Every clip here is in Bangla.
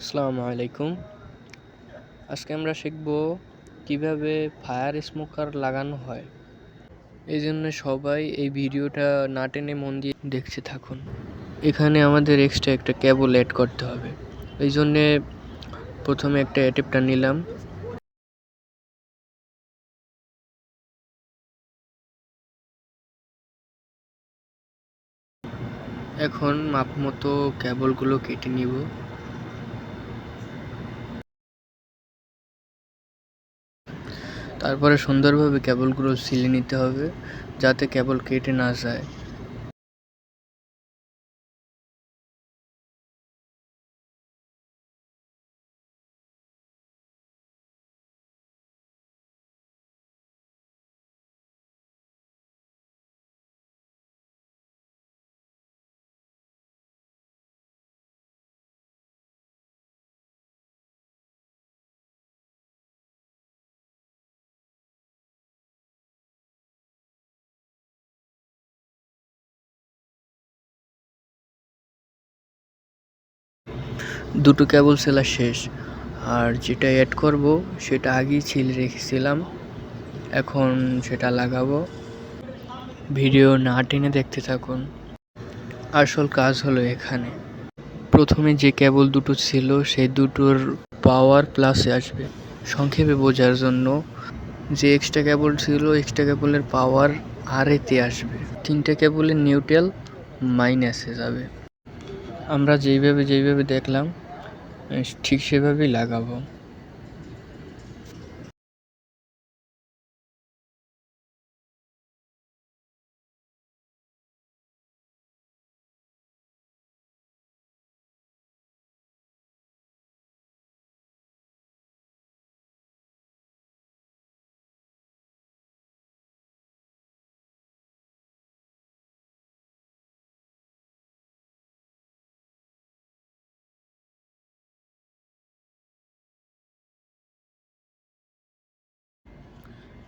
আসসালামু আলাইকুম। আজকে আমরা শিখব কীভাবে ফায়ার স্মোকার লাগানো হয়। এই জন্য সবাই এই ভিডিওটা না টেনে মন দিয়ে দেখতে থাকুন। এখানে আমাদের এক্সট্রা একটা কেবল অ্যাড করতে হবে। এই জন্যে প্রথমে একটা অ্যাটেপটা নিলাম। এখন মাপ মতো কেবলগুলো কেটে নিব। তারপরে সুন্দরভাবে কেবলগুলো সিলে নিতে হবে যাতে কেবল কেটে না যায়। দুটো কেবল সেলা শেষ। আর যেটা অ্যাড করব, সেটা আগেই ছিল রেখেছিলাম। এখন সেটা লাগাবো। ভিডিও না টেনে দেখতে থাকুন। আসল কাজ হলো এখানে। প্রথমে যে কেবল দুটো ছিল সেই দুটোর পাওয়ার প্লাসে আসবে। সংক্ষেপে বোঝার জন্য, যে এক্সট্রা কেবল ছিল এক্সট্রা কেবলের পাওয়ার আর এতে আসবে। তিনটে কেবলের নিউট্রাল মাইনাসে যাবে। আমরা যেইভাবে যেইভাবে দেখলাম ঠিক সেভাবেই লাগাবো।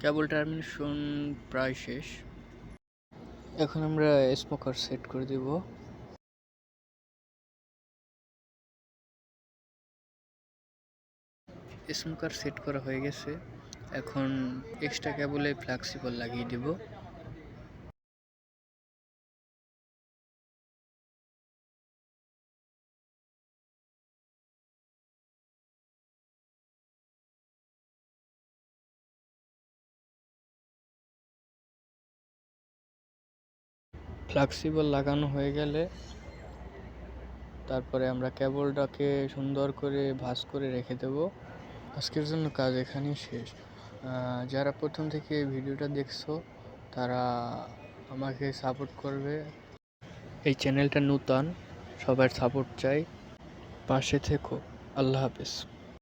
কেবল টার্মিনেশন প্রায় শেষ। এখন আমরা স্মোকার সেট করে দেব। স্মোকার সেট করা হয়ে গেছে। এখন এক্সট্রা কেবলে ফ্লেক্সিবল লাগিয়ে দেব। ফ্লেক্সিবল লাগানো হয়ে গেলে তারপরে আমরা কেবলটাকে সুন্দর করে ভাঁজ করে রেখে দেব। আজকের জন্য কাজ এখানেই শেষ। যারা প্রথম থেকে ভিডিওটা দেখছ, তারা আমাকে সাপোর্ট করবে। এই চ্যানেলটা নূতন, সবার সাপোর্ট চাই। পাশে থেকো। আল্লাহ হাফেজ।